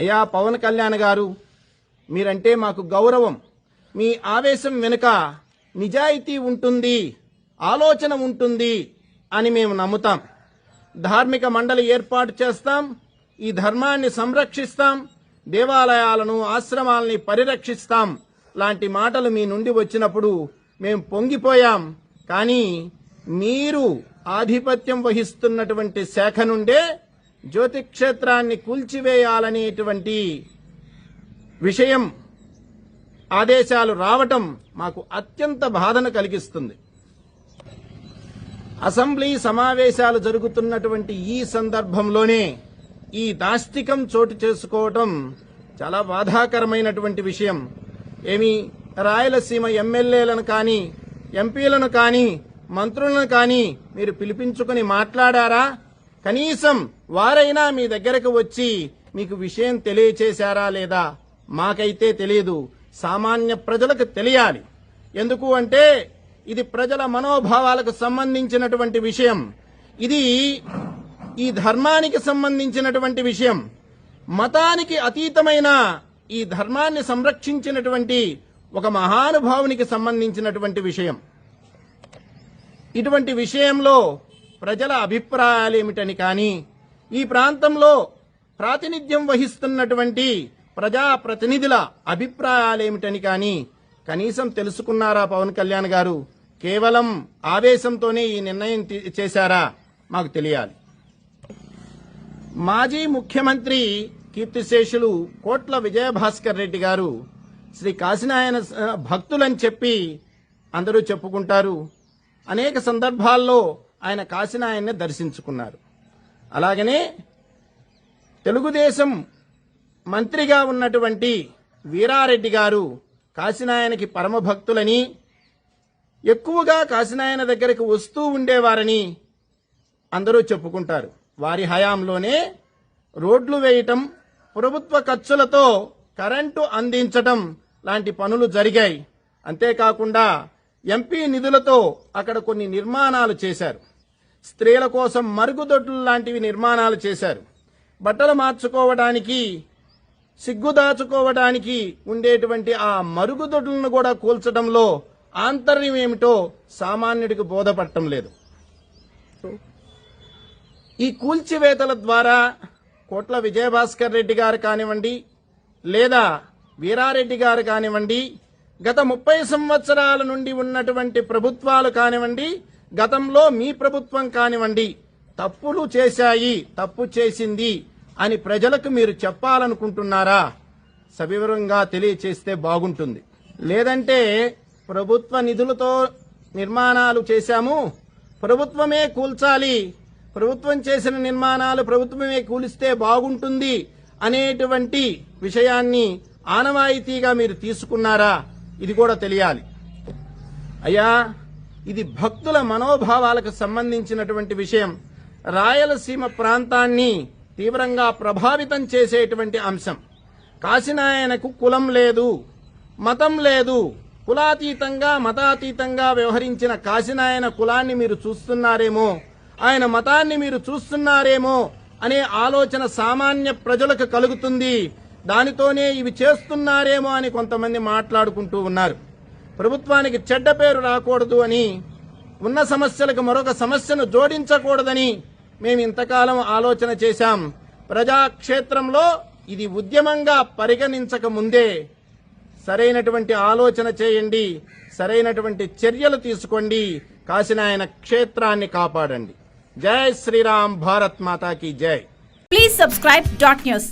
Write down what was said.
అయ్యా పవన్ కళ్యాణ్ గారు మీరంటే మాకు గౌరవం. మీ ఆవేశం వెనుక నిజాయితీ ఉంటుంది ఆలోచన ఉంటుంది అని మేము నమ్ముతాం. ధార్మిక మండలి ఏర్పాటు చేస్తాం ఈ ధర్మాన్ని సంరక్షిస్తాం దేవాలయాలను ఆశ్రమాలని పరిరక్షిస్తాం లాంటి మాటలు మీ నుండి వచ్చినప్పుడు మేము పొంగిపోయాం. కానీ మీరు ఆధిపత్యం వహిస్తున్నటువంటి శాఖ నుండే జ్యోతిక్షేత్రాన్ని కూల్చివేయాలనేటువంటి విషయం ఆదేశాలు రావటం మాకు అత్యంత బాధను కలిగిస్తుంది. అసెంబ్లీ సమావేశాలు జరుగుతున్నటువంటి ఈ సందర్భంలోనే ఈ దాష్టికం చోటు చేసుకోవటం చాలా బాధాకరమైనటువంటి విషయం. ఏమి రాయలసీమ ఎమ్మెల్యేలను కానీ ఎంపీలను కానీ మంత్రులను కానీ మీరు పిలిపించుకుని మాట్లాడారా? కనీసం వారైనా మీ దగ్గరకు వచ్చి మీకు విషయం తెలియచేశారా లేదా? మాకైతే తెలియదు సామాన్య ప్రజలకు తెలియాలి. ఎందుకు అంటే ఇది ప్రజల మనోభావాలకు సంబంధించినటువంటి విషయం. ఇది ఈ ధర్మానికి సంబంధించినటువంటి విషయం. మతానికి అతీతమైన ఈ ధర్మాన్ని సంరక్షించినటువంటి ఒక మహానుభావునికి సంబంధించినటువంటి విషయం. ఇటువంటి విషయంలో ప్రజల అభిప్రాయాలేమిటని కానీ ఈ ప్రాంతంలో ప్రాతినిధ్యం వహిస్తున్నటువంటి ప్రజా ప్రతినిధుల అభిప్రాయాలేమిటని కానీ కనీసం తెలుసుకున్నారా పవన్ కళ్యాణ్ గారు? కేవలం ఆవేశంతోనే ఈ నిర్ణయం చేశారా? మాకు తెలియాలి. మాజీ ముఖ్యమంత్రి కీర్తిశేషులు కోట్ల విజయభాస్కర్ రెడ్డి గారు శ్రీ కాశీనాయన భక్తులని చెప్పి అందరూ చెప్పుకుంటారు. అనేక సందర్భాల్లో ఆయన కాశీనాయన్ని దర్శించుకున్నారు. అలాగనే తెలుగుదేశం మంత్రిగా ఉన్నటువంటి వీరారెడ్డి గారు కాశీనాయనకి పరమ భక్తులని ఎక్కువగా కాశీనాయన దగ్గరకు వస్తూ ఉండేవారని అందరూ చెప్పుకుంటారు. వారి హయాంలోనే రోడ్లు వేయటం ప్రభుత్వ ఖర్చులతో కరెంటు అందించటం లాంటి పనులు జరిగాయి. అంతేకాకుండా ఎంపీ నిధులతో అక్కడ కొన్ని నిర్మాణాలు చేశారు. స్త్రీల కోసం మరుగుదొడ్లు లాంటివి నిర్మాణాలు చేశారు. బట్టలు మార్చుకోవడానికి సిగ్గుదాచుకోవడానికి ఉండేటువంటి ఆ మరుగుదొడ్లను కూడా కూల్చడంలో ఆంతర్యం ఏమిటో సామాన్యుడికి బోధపడటం లేదు. ఈ కూల్చివేతల ద్వారా కోట్ల విజయభాస్కర్ రెడ్డి గారు కానివ్వండి లేదా వీరారెడ్డి గారు కానివ్వండి గత ముప్పై సంవత్సరాల నుండి ఉన్నటువంటి ప్రభుత్వాలు కానివ్వండి గతంలో మీ ప్రభుత్వం కానివ్వండి తప్పులు చేశాయి తప్పు చేసింది అని ప్రజలకు మీరు చెప్పాలనుకుంటున్నారా? సవివరంగా తెలియచేస్తే బాగుంటుంది. లేదంటే ప్రభుత్వ నిధులతో నిర్మాణాలు చేశాము ప్రభుత్వమే కూల్చాలి ప్రభుత్వం చేసిన నిర్మాణాలు ప్రభుత్వమే కూలిస్తే బాగుంటుంది అనేటువంటి విషయాన్ని ఆనవాయితీగా మీరు తీసుకున్నారా? ఇది కూడా తెలియాలి. అయ్యా ఇది భక్తుల మనోభావాలకు సంబంధించినటువంటి విషయం. రాయలసీమ ప్రాంతాన్ని తీవ్రంగా ప్రభావితం చేసేటువంటి అంశం. కాశీనాయనకు కులం లేదు మతం లేదు. కులాతీతంగా మతాతీతంగా వ్యవహరించిన కాశీనాయన కులాన్ని మీరు చూస్తున్నారేమో ఆయన మతాన్ని మీరు చూస్తున్నారేమో అనే ఆలోచన సామాన్య ప్రజలకు కలుగుతుంది. దానితోనే ఇవి చేస్తున్నారేమో అని కొంతమంది మాట్లాడుకుంటూ ఉన్నారు. ప్రభుత్వానికి చెడ్డ పేరు రాకూడదు అని ఉన్న సమస్యలకు మరొక సమస్యను జోడించకూడదని మేము ఇంతకాలం ఆలోచన చేశాం. ప్రజాక్షేత్రంలో ఇది ఉద్యమంగా పరిగణించక ముందే సరైనటువంటి ఆలోచన చేయండి సరైనటువంటి చర్యలు తీసుకోండి కాశీనాయన క్షేత్రాన్ని కాపాడండి. జై శ్రీరామ్ భారత్ మాతాకి జై. Please subscribe dot news